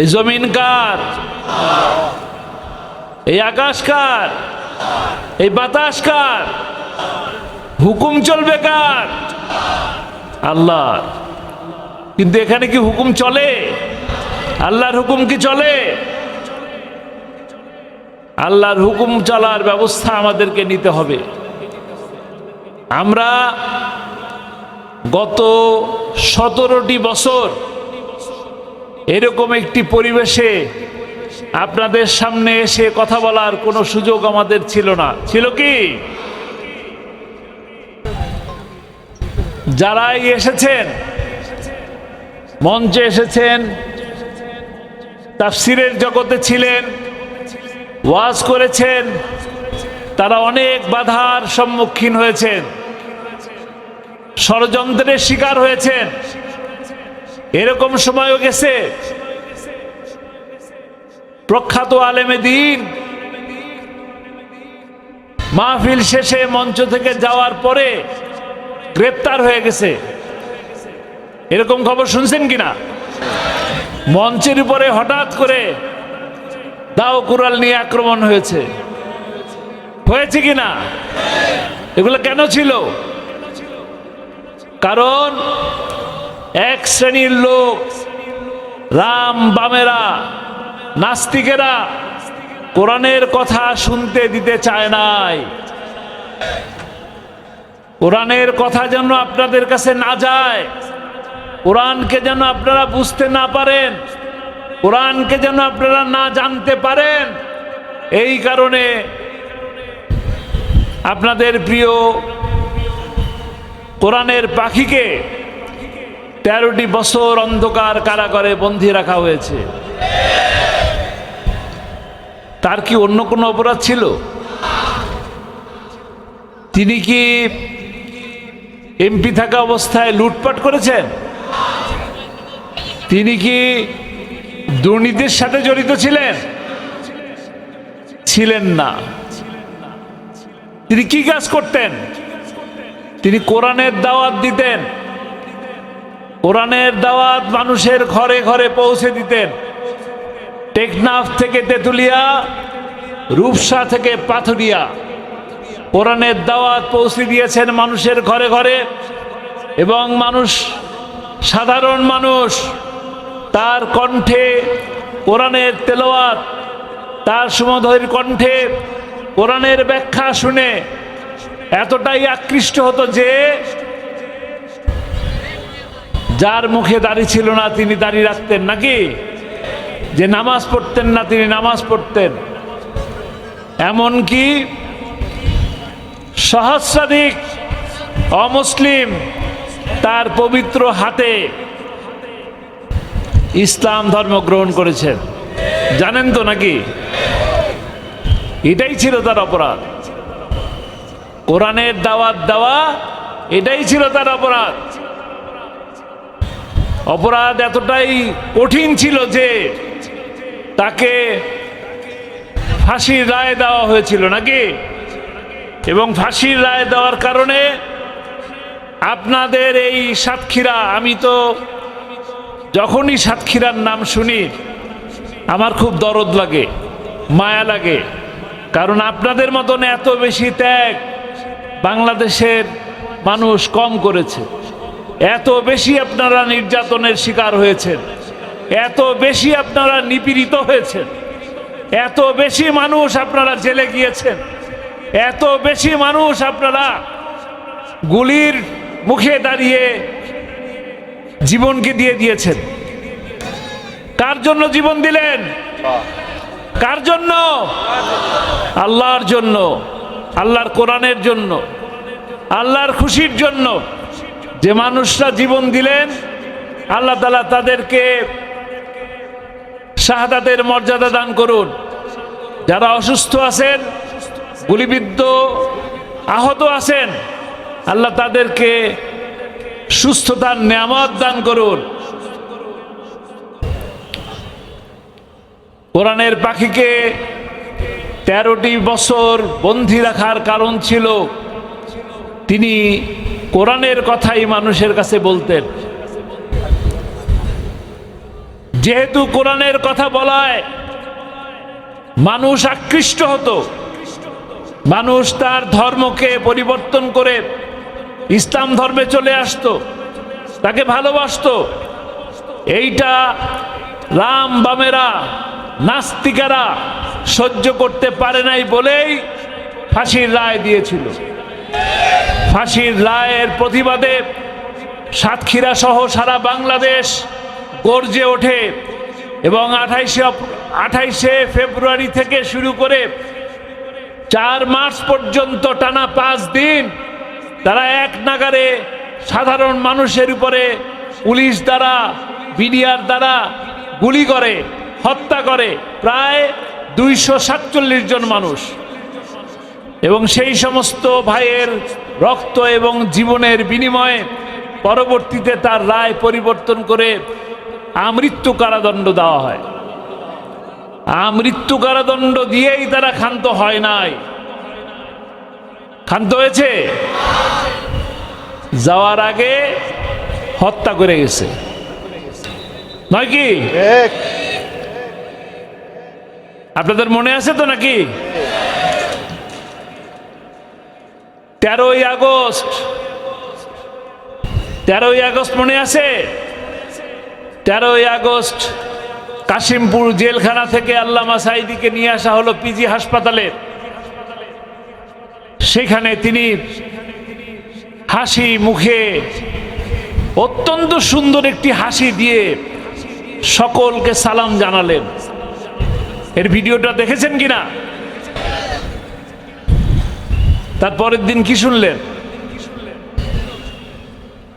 এই জমিন কার? এই আকাশ কার? এই বাতাস কার? হুকুম চলবে কার? আল্লাহ। কিন্তু এখানে কি হুকুম চলে? আল্লাহর হুকুম কি চলে? আল্লাহর হুকুম চলার ব্যবস্থা আমাদেরকে নিতে হবে। আমরা গত সতেরোটি বছর এরকম একটি পরিবেশে আপনাদের সামনে এসে কথা বলার কোনো সুযোগ আমাদের ছিল না। ছিল কি? যারাই এসেছেন, মঞ্চে এসেছেন, তাফসিরের জগতে ছিলেন, ওয়াজ করেছেন, তারা অনেক বাধার সম্মুখীন হয়েছেন, ষড়যন্ত্রের শিকার হয়েছেন। এরকম সময়ও গেছে। প্রখ্যাত আলেমে দিন। মাহফিল শেষে মঞ্চ থেকে যাওয়ার পরে গ্রেপ্তার হয়ে গেছে। এরকম খবর শুনছেন কিনা? মঞ্চের উপরে হঠাৎ করে দাও কুরাল নিয়ে আক্রমণ হয়েছে। হয়েছে কিনা? এগুলো কেন ছিল? কারণ এক শ্রেণির লোক, রাম বামেরা, নাস্তিকেরা কোরআনের কথা শুনতে দিতে চায় নাই। কোরআনের কথা যেন আপনাদের কাছে না যায়, কোরআনকে যেন আপনারা বুঝতে না পারেন, কোরআনকে যেন আপনারা না জানতে পারেন, এই কারণে আপনাদের প্রিয় কোরআনের পাখিকে তেরোটি বছর অন্ধকার কারাগারে বন্দী রাখা হয়েছে। তার কি অন্য কোনো অপরাধ ছিল? তিনি কি এমপি থাকা অবস্থায় লুটপাট করেছেন? তিনি কি দুর্নীতির সাথে জড়িত ছিলেন? ছিলেন না। তিনি কি কাজ করতেন? তিনি কোরআনের দাওয়াত দিতেন। কোরআনের দাওয়াত মানুষের ঘরে ঘরে পৌঁছে দিতেন। টেকনাফ থেকে তেতুলিয়া, রূপসা থেকে পাথুরিয়া। কোরআনের দাওয়াত পৌঁছে দিয়েছেন মানুষের ঘরে ঘরে এবং মানুষ, সাধারণ মানুষ, তার কণ্ঠে কোরআনের তেলাওয়াত, তার সুমধুর কণ্ঠে কোরআনের ব্যাখ্যা শুনে এতটাই আকৃষ্ট হতো যে যার মুখে দাড়ি ছিল না তিনি দাড়ি রাখতেন নাকি? যে নামাজ পড়তেন না তিনি নামাজ পড়তেন। এমনকি সহস্রাধিক অমুসলিম তার পবিত্র হাতে ইসলাম ধর্ম গ্রহণ করেছেন। জানেন তো নাকি? এটাই ছিল তার অপরাধ। কোরআনের দাওয়াত দেওয়া এটাই ছিল তার অপরাধ। অপরাধ এতটাই কঠিন ছিল যে তাকে ফাঁসির রায় দেওয়া হয়েছিল নাকি? এবং ফাঁসির রায় দেওয়ার কারণে আপনাদের এই সাতক্ষীরা, আমি তো যখনই সাতক্ষীরার নাম শুনি, আমার খুব দরদ লাগে, মায়া লাগে। কারণ আপনাদের মতন এত বেশি ত্যাগ বাংলাদেশের মানুষ কম করেছে। এত বেশি আপনারা নির্যাতনের শিকার হয়েছেন। এত বেশি আপনারা নিপীড়িত হয়েছেন। এত বেশি মানুষ আপনারা জেলে গিয়েছেন। এত বেশি মানুষ আপনারা গুলির মুখে দাঁড়িয়ে জীবনকে দিয়ে দিয়েছেন। কার জন্য জীবন দিলেন? কার জন্য? আল্লাহর জন্য, আল্লাহর কোরআনের জন্য, আল্লাহর খুশির জন্য। যে মানুষরা জীবন দিলেন, আল্লাহ তালা তাদেরকে শাহাদাতের মর্যাদা দান করুন। যারা অসুস্থ আছেন, গুলিবিদ্ধ, আহত আছেন, আল্লাহ তাদেরকে সুস্থতার নিয়ামত দান করুন। কোরআনের পাখিকে তেরোটি বছর বন্দি রাখার কারণ ছিল। তিনি কোরআনের কথাই মানুষের কাছে বলতেন। যেহেতু কোরআনের কথা বলায়, মানুষ আকৃষ্ট হতো। মানুষ তার ধর্মকে পরিবর্তন করে ইসলাম ধর্মে চলে আসতো, তাকে ভালোবাসতো। এইটা রাম বামেরা, নাস্তিকারা সহ্য করতে পারে নাই বলেই ফাঁসির রায় দিয়েছিল। ফাঁসির রায়ের প্রতিবাদে সাতক্ষীরা সহ সারা বাংলাদেশ গর্জে ওঠে এবং আঠাইশে আঠাইশে ফেব্রুয়ারি থেকে শুরু করে চার মার্চ পর্যন্ত টানা পাঁচ দিন তারা এক নাগারে সাধারণ মানুষের উপরে পুলিশ দ্বারা, বিডিআর দ্বারা গুলি করে, হত্যা করে প্রায় দুইশো সাতচল্লিশ জন মানুষ। এবং সেই সমস্ত ভাইয়ের রক্ত এবং জীবনের বিনিময়ে পরবর্তীতে তার রায় পরিবর্তন করে আমৃত্যু কারাদণ্ড দেওয়া হয়। আমৃত্যু কারাদণ্ড দিয়েই তারা ক্ষান্ত হয় নাই। ক্ষান্ত হয়েছে? যাওয়ার আগে হত্যা করে গেছে। নয় কি? আপনাদের মনে আছে তো নাকি? তেরোই আগস্ট। তেরোই আগস্ট মনে আছে? তেরোই আগস্ট কাশিমপুর জেলখানা থেকে আল্লামা সাইদিকে নিয়ে আসা হলো পিজি হাসপাতালে। সেখানে তিনি হাসি মুখে অত্যন্ত সুন্দর একটি হাসি দিয়ে সকলকে সালাম জানালেন। এর ভিডিওটা দেখেছেন কিনা? তার পরের দিন কি শুনলেন?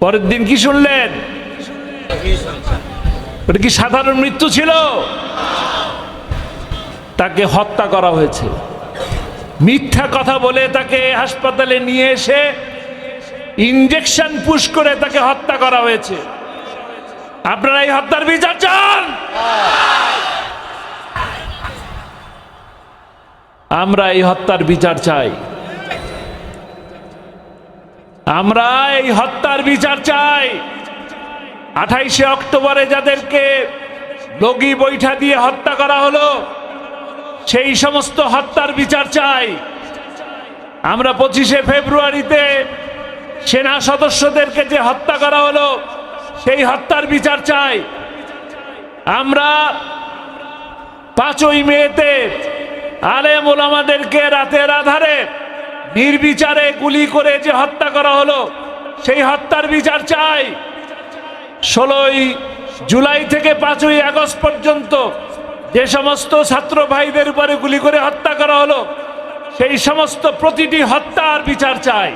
পরের দিন কি শুনলেন? ওটা কি সাধারণ মৃত্যু ছিল? তাকে হত্যা করা হয়েছে। মিথ্যা কথা বলে তাকে হাসপাতালে নিয়ে এসে ইঞ্জেকশন পুশ করে তাকে হত্যা করা হয়েছে। আপনারা এই হত্যার বিচার চান? আমরা এই হত্যার বিচার চাই। আমরা এই হত্যার বিচার চাই। আঠাইশে অক্টোবরে যাদেরকে লগি বৈঠা দিয়ে হত্যা করা হলো, সেই সমস্ত হত্যার বিচার চাই। আমরা পঁচিশে ফেব্রুয়ারিতে সেনা সদস্যদেরকে যে হত্যা করা হলো, সেই হত্যার বিচার চাই। আমরা পাঁচই মেতে আলেম ওলামাদেরকে রাতের আধারে নির্বিচারে গুলি করে যে হত্যা করা হলো, সেই হত্যার বিচার চাই। ষোলোই জুলাই থেকে পাঁচই আগস্ট পর্যন্ত যে সমস্ত ছাত্র ভাইদের উপরে গুলি করে হত্যা করা হলো, সেই সমস্ত প্রতিটি হত্যার বিচার চাই।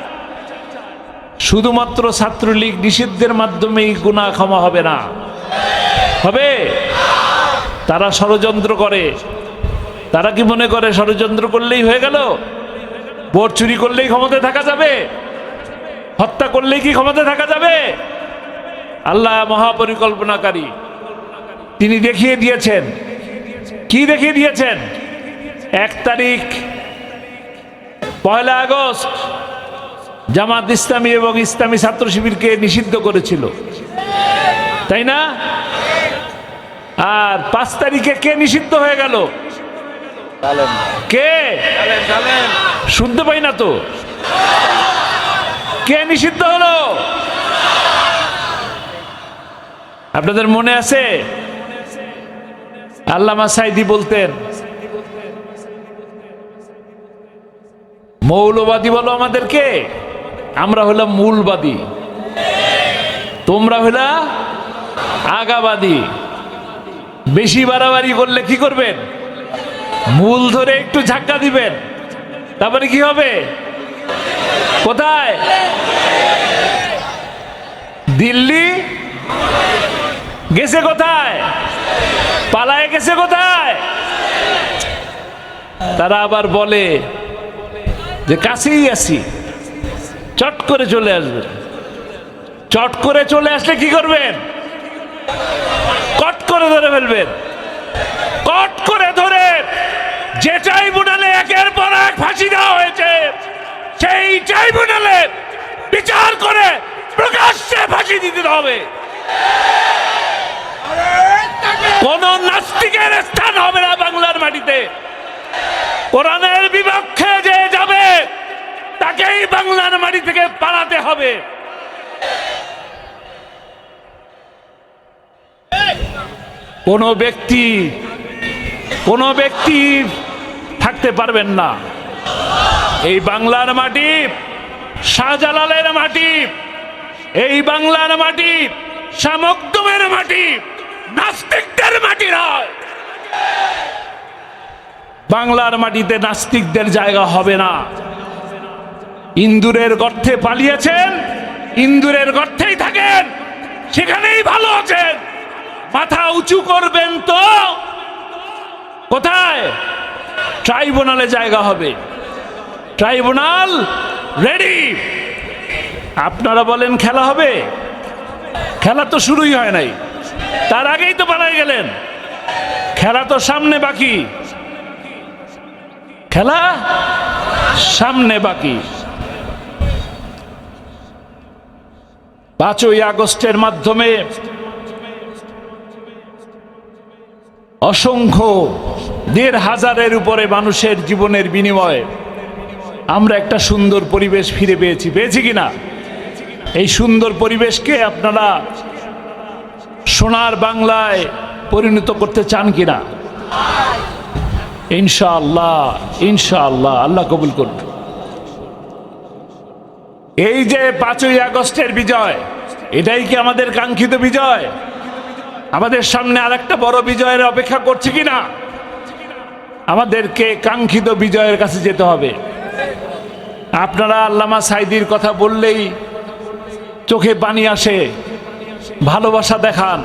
শুধুমাত্র ছাত্রলীগ নিষিদ্ধের মাধ্যমেই গুণা ক্ষমা হবে না। হবে? তারা ষড়যন্ত্র করে। তারা কি মনে করে ষড়যন্ত্র করলেই হয়ে গেল? ভোট চুরি করলেই ক্ষমতায় থাকা যাবে। হত্যা করলেই কি ক্ষমতায় থাকা যাবে? আল্লাহ মহাপরিকল্পনাকারী, তিনি দেখিয়ে দিয়েছেন। কি দেখিয়ে দিয়েছেন? এক তারিখ, পয়লা আগস্ট, জামাত ইসলামী এবং ইসলামী ছাত্র শিবিরকে নিষিদ্ধ করেছিল। তাই না? আর পাঁচ তারিখে কে নিষিদ্ধ হয়ে গেল? কে? শুনতে পাই না তো। কে নিষিদ্ধ হলো? আপনাদের মনে আছে? আল্লামা সাইদি বলতেন মৌলবাদী বলো আমাদেরকে আমরা হইলাম মূলবাদী। তোমরা হইলা আগাবাদী। বেশি বাড়াবাড়ি করলে কি করবেন? মূল ধরে একটু ঝাক্কা দিবেন। তারপরে কি হবে? কোথায়? দিল্লি? গেছে কোথায়? পালায় গেছে কোথায়? তারা আবার বলে যে, কাছেই আছি। চট করে চলে আসবেন। চট করে চলে আসলে কি করবেন? কট করে ধরে ফেলবেন। যে ট্রাইব্যুনালে একের পর এক ফাঁসি দেওয়া হয়েছে, সেই ট্রাইব্যুনালে বিচার করে প্রকাশ্যে ফাঁসি দিতে হবে। কোন নাস্তিকের স্থান হবে না বাংলার মাটিতে। কোরআনের বিপক্ষে যে যাবে, তাকেই বাংলার মাটি থেকে পালাতে হবে। কোন ব্যক্তি কোন ব্যক্তি থাকতে পারবেন না। এই বাংলার মাটি, শাহজালালের মাটি, এই বাংলার মাটি সামগ্দমের মাটি, নাস্তিকদের মাটি নয়। বাংলার মাটিতে নাস্তিকদের জায়গা হবে না। ইন্দুরের গর্তে পালিয়েছেন, ইন্দুরের গর্তেই থাকেন, সেখানেই ভালো আছেন। মাথা উঁচু করবেন তো? কোথায়? ট্রাইব্যুনালে জায়গা হবে। Tribunal ready. আপনারা বলেন খেলা হবে? খেলা তো শুরুই হয় নাই। তার আগেই তো পালাই গেলেন। খেলা তো সামনে বাকি। খেলা সামনে বাকি। পাঁচই আগস্টের মাধ্যমে অসংখ্য দেড় হাজারের উপরে মানুষের জীবনের বিনিময়ে আমরা একটা সুন্দর পরিবেশ ফিরে পেয়েছি। পেয়েছি কিনা এই সুন্দর পরিবেশকে আপনারা সোনার বাংলায় পরিণত করতে চান কিনা ইনশাআল্লাহ ইনশাআল্লাহ, আল্লাহ কবুল করুন। এই যে পাঁচই আগস্টের বিজয়, এটাই কি আমাদের কাঙ্ক্ষিত বিজয়? আমাদের সামনে আর একটা বড় বিজয়ের অপেক্ষা করছে কিনা আমাদেরকে কাঙ্ক্ষিত বিজয়ের কাছে যেতে হবে। আপনারা আল্লামা সাইদির কথা বললেই চোখে পানি আসে, ভালোবাসা দেখান।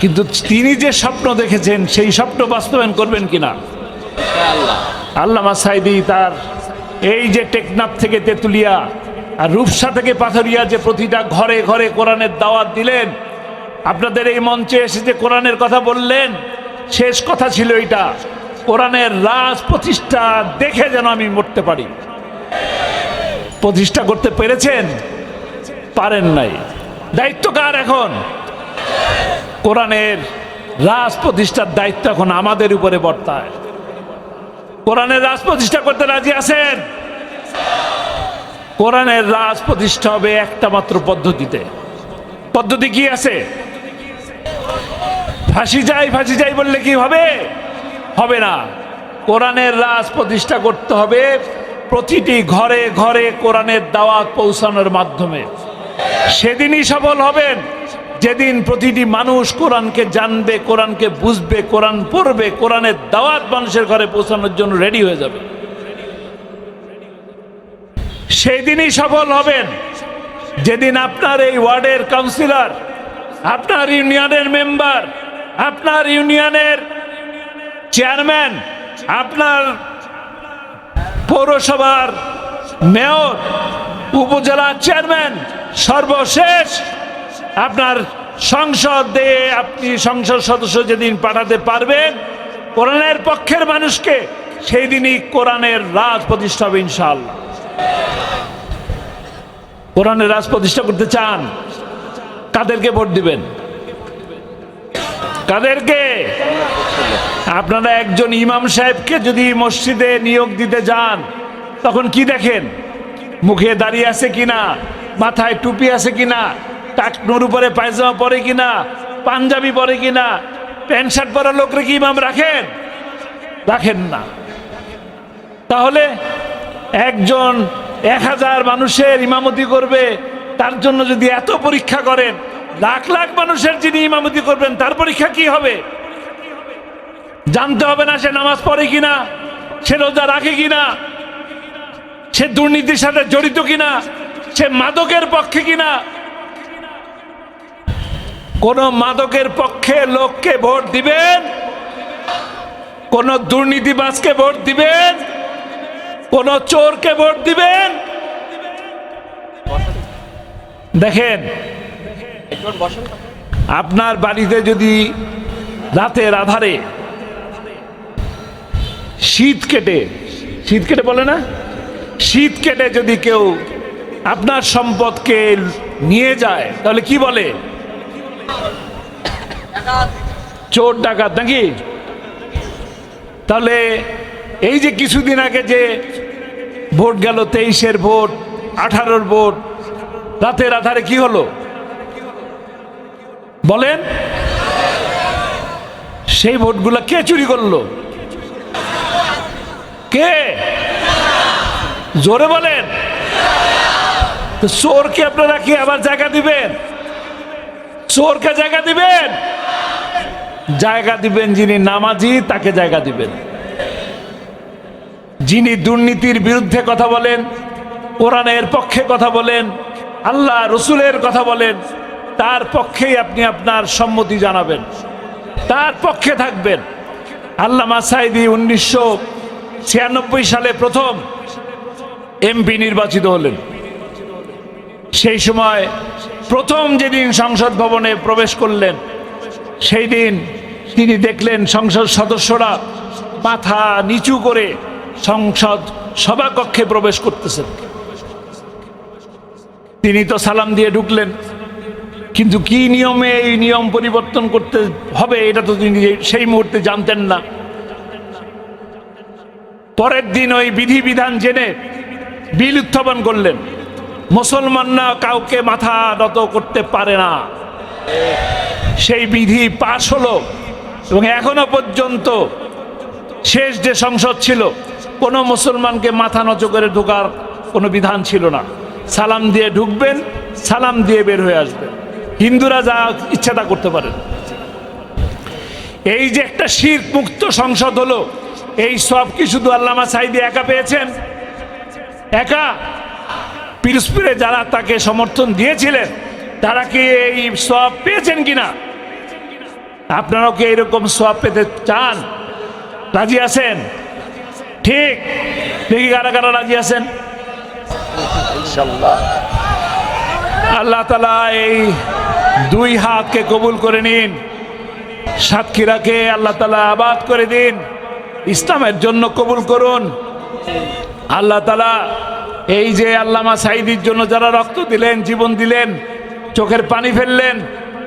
কিন্তু তিনি যে স্বপ্ন দেখেছেন, সেই স্বপ্ন বাস্তবায়ন করবেন কিনা? আল্লামা সাইদি তার এই যে টেকনাফ থেকে তেতুলিয়া আর রূপসা থেকে পাথরিয়া যে প্রতিটা ঘরে ঘরে কোরআনের দাওয়াত দিলেন, আপনাদের এই মঞ্চে এসে যে কোরআনের কথা বললেন, শেষ কথা ছিল এটা কোরআনের রাজ প্রতিষ্ঠা দেখে যেন আমি মরতে পারি। প্রতিষ্ঠা করতে পেরেছেন? পারেন নাই। দায়িত্ব কার এখন? কোরআনের রাজ প্রতিষ্ঠার দায়িত্ব এখন আমাদের উপরে বর্তায়। কোরআনের রাজ প্রতিষ্ঠা করতে রাজি আছেন? কোরআনের রাজ প্রতিষ্ঠা হবে একটা মাত্র পদ্ধতিতে। পদ্ধতি কি আছে? ফাঁসি যাই ফাঁসি যাই বললে কি হবে? হবে না। কোরআনের রাজ প্রতিষ্ঠা করতে হবে প্রতিটি ঘরে ঘরে কোরআনের দাওয়াত পৌঁছানোর মাধ্যমে। সেদিনই সফল হবেন। যেদিন প্রতিটি মানুষ কোরআনকে জানবে, কোরআনকে বুঝবে, কোরআন পড়বে, কোরআনের দাওয়াত মানুষের ঘরে পৌঁছানোর জন্য রেডি হয়ে যাবে। সেই দিনই সফল হবেন। যেদিন আপনার এই ওয়ার্ডের কাউন্সিলর, আপনার ইউনিয়নের মেম্বার, আপনার ইউনিয়নের চেয়ারম্যান আপনার পৌরসভার মেয়র, উপজেলা চেয়ারম্যান সর্বশেষ আপনার সংসদে আপনি সংসদ সদস্য যেদিন পাঠাতে পারবেন কোরআনের পক্ষের মানুষকে সেই দিনই কোরআনের রাজ প্রতিষ্ঠা হবে ইনশাআল্লাহ। কোরআনের রাজ প্রতিষ্ঠা করতে চান, কাদেরকে ভোট দিবেন? কাদেরকে? আপনারা একজন ইমাম সাহেবকে যদি মসজিদে নিয়োগ দিতে যান, তখন কি দেখেন? মুখে দাঁড়িয়ে আছে কিনা? মাথায় টুপি আছে কিনা? টাকনুর উপরে পায়জামা পরে কিনা? পাঞ্জাবি পরে কিনা? প্যান্ট শার্ট পরা লোকরে কি ইমাম রাখেন? রাখেন না। তাহলে একজন এক হাজার মানুষের ইমামতি করবে, তার জন্য যদি এত পরীক্ষা করেন লাখ লাখ মানুষের যিনি ইমামতি করবেন, তার পরীক্ষা কি হবে? জানতে হবে না সে নামাজ পড়ে কিনা, সে রোজা রাখে কিনা, সে দুর্নীতির সাথে জড়িত কিনা, সে মাদকের পক্ষে কিনা। কোন মাদকের পক্ষে লোককে ভোট দিবেন? কোন দুর্নীতিবাজকে ভোট দিবেন? কোন চোরকে ভোট দিবেন? দেখেন আপনার বাড়িতে যদি রাতের আধারে শীত কেটে শীত কেটে বলে না? শীত কেটে যদি কেউ আপনার সম্পদকে নিয়ে যায়, তাহলে কি বলে? চোর ডাকাত নাকি? তাহলে এই যে কিছুদিন আগে যে ভোট গেল, তেইশের ভোট, আঠারোর ভোট, রাতের আধারে কি হলো? বলেন, সেই ভোটগুলো কে চুরি করল? কে? জোরে বলেন। চোরকে আপনারা কি আবার জায়গা দিবেন? চোরকে জায়গা দিবেন? জায়গা দিবেন যিনি নামাজি, তাকে জায়গা দিবেন। যিনি দুর্নীতির বিরুদ্ধে কথা বলেন, কোরআনের পক্ষে কথা বলেন, আল্লাহ রসুলের কথা বলেন তার পক্ষেই আপনি আপনার সম্মতি জানাবেন। তার পক্ষে থাকবেন। আল্লামা সাইদি উনিশশো ছিয়ানব্বই সালে প্রথম এমপি নির্বাচিত হলেন। সেই সময় প্রথম যেদিন সংসদ ভবনে প্রবেশ করলেন, সেই দিন তিনি দেখলেন সংসদ সদস্যরা মাথা নিচু করে সংসদ সভাকক্ষে প্রবেশ করতেছেন। তিনি তো সালাম দিয়ে ঢুকলেন। কিন্তু কি নিয়মে এই নিয়ম পরিবর্তন করতে হবে, এটা তো তিনি সেই মুহূর্তে জানতেন না। পরের দিন ওই বিধিবিধান জেনে বিল উত্থাপন করলেন। মুসলমানরা কাউকে মাথা নত করতে পারে না। সেই বিধি পাশ হলো এবং এখনও পর্যন্ত শেষ যে সংসদ ছিল, কোনো মুসলমানকে মাথা নত করে ঢোকার কোনো বিধান ছিল না। সালাম দিয়ে ঢুকবেন, সালাম দিয়ে বের হয়ে আসবেন। হিন্দুরা যা ইচ্ছা তা করতে পারেন। এই যে একটা শির মুক্ত সংসদ হলো, এই সব কি শুধু আল্লামা সাইদি একা পেয়েছেন। একা? পিরস্পিরে যারা তাকে সমর্থন দিয়েছিলেন, তারা কি এই সব পেয়েছেন কিনা? আপনারাও কি এরকম সব পেতে চান? রাজি আছেন? ঠিক। দেখি কারা কারা রাজি আছেন। ইনশাল্লাহ। আল্লাহ তালা এই দুই হাতকে কবুল করে নিন। সাতক্ষীরাকে আল্লাহ তালা আবাদ করে দিন। ইসলামের জন্য কবুল করুন। আল্লাহ তালা এই যে আল্লামা সাইদির জন্য যারা রক্ত দিলেন, জীবন দিলেন, চোখের পানি ফেললেন,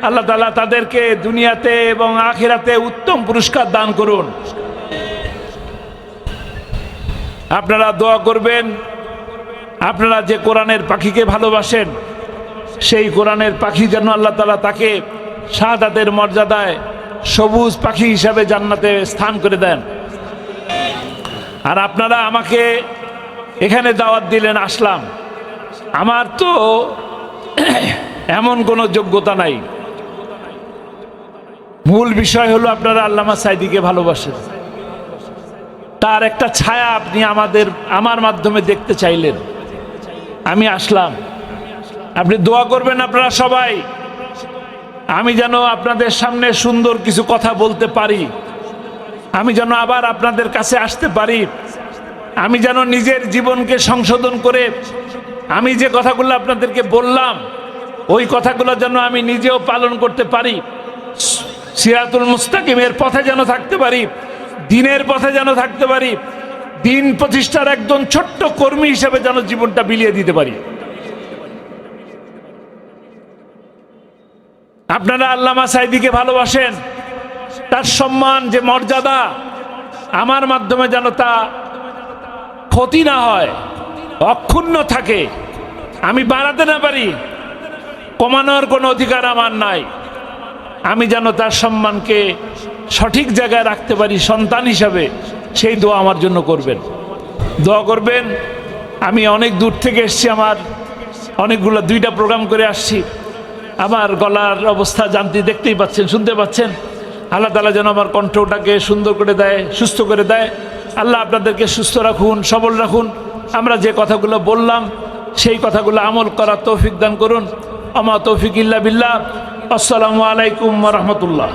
আল্লাহ তালা তাদেরকে দুনিয়াতে এবং আখিরাতে উত্তম পুরস্কার দান করুন। আপনারা দোয়া করবেন। আপনারা যে কোরআনের পাখিকে ভালোবাসেন সেই কোরআনের পাখি যেন আল্লাহ তালা তাকে শাহাদাতের মর্যাদায় সবুজ পাখি হিসাবে জান্নাতে স্থান করে দেন। আর আপনারা আমাকে এখানে দাওয়াত দিলেন আসলাম। আমার তো এমন কোনো যোগ্যতা নাই। মূল বিষয় হলো আপনারা আল্লামা সাইদিকে ভালোবাসেন। তার একটা ছায়া আপনি আমাদের, আমার মাধ্যমে দেখতে চাইলেন। আমি আসলাম। আপনি দোয়া করবেন আপনারা সবাই। আমি যেন আপনাদের সামনে সুন্দর কিছু কথা বলতে পারি। আমি যেন আবার আপনাদের কাছে আসতে পারি। আমি যেন নিজের জীবনকে সংশোধন করে আমি যে কথাগুলো আপনাদেরকে বললাম, ওই কথাগুলো যেন আমি নিজেও পালন করতে পারি। সিরাতুল মুস্তাকিমের পথে যেন থাকতে পারি, দিনের পথে যেন থাকতে পারি, দিন প্রতিষ্ঠার একজন ছোট্ট কর্মী হিসেবে যেন জীবনটা বিলিয়ে দিতে পারি। আপনারা আল্লামা সাইদিকে ভালোবাসেন? তার সম্মান, যে মর্যাদা আমার মাধ্যমে যেন তা ক্ষতি না হয়, অক্ষুণ্ণ থাকে, আমি বাড়াতে না পারি, কমানোর কোনো অধিকার আমার নাই। আমি যেন তার সম্মানকে সঠিক জায়গায় রাখতে পারি, সন্তান হিসাবে সেই দোয়া আমার জন্য করবেন। দোয়া করবেন, আমি অনেক দূর থেকে এসছি, আমার অনেকগুলো, দুইটা প্রোগ্রাম করে আসছি। আমার গলার অবস্থা জানতে দেখতেই পাচ্ছেন, শুনতে পাচ্ছেন? আল্লাহ তালা যেন আমার কণ্ঠটাকে সুন্দর করে দেয়, সুস্থ করে দেয়। আল্লাহ আপনাদেরকে সুস্থ রাখুন, সবল রাখুন। আমরা যে কথাগুলো বললাম, সেই কথাগুলো আমল করার তৌফিক দান করুন। আমা তৌফিক ইল্লা বিল্লাহ। আসসালামু আলাইকুম রহমতুল্লাহ।